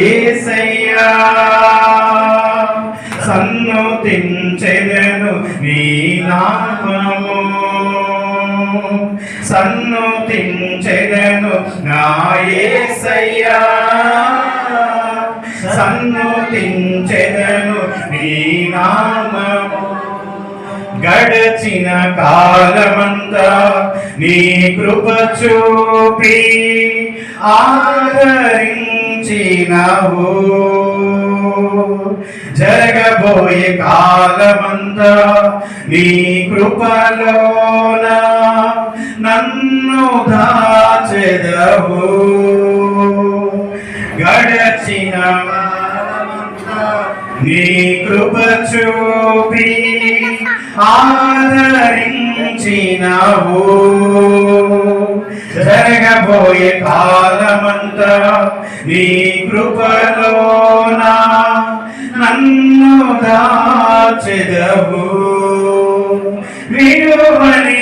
ఏసయ్యా సన్నుతించెదను నీ నామము. సన్నుతించెదను నా ఏసయ్యా సన్నుతించెదను నీ నామము. గడచిన కాలమంతా నీ కృప చూపి ఆదరించినవు జరగబోయే కాలమంతా నీ కృపలోన నన్ను దాచెదవు. గడచిన నీ కృప చూపి ఆదరించినవు. జరగబోయే కాలమంతా నీ కృపలోనా నన్ను దాచెదవు. విలువని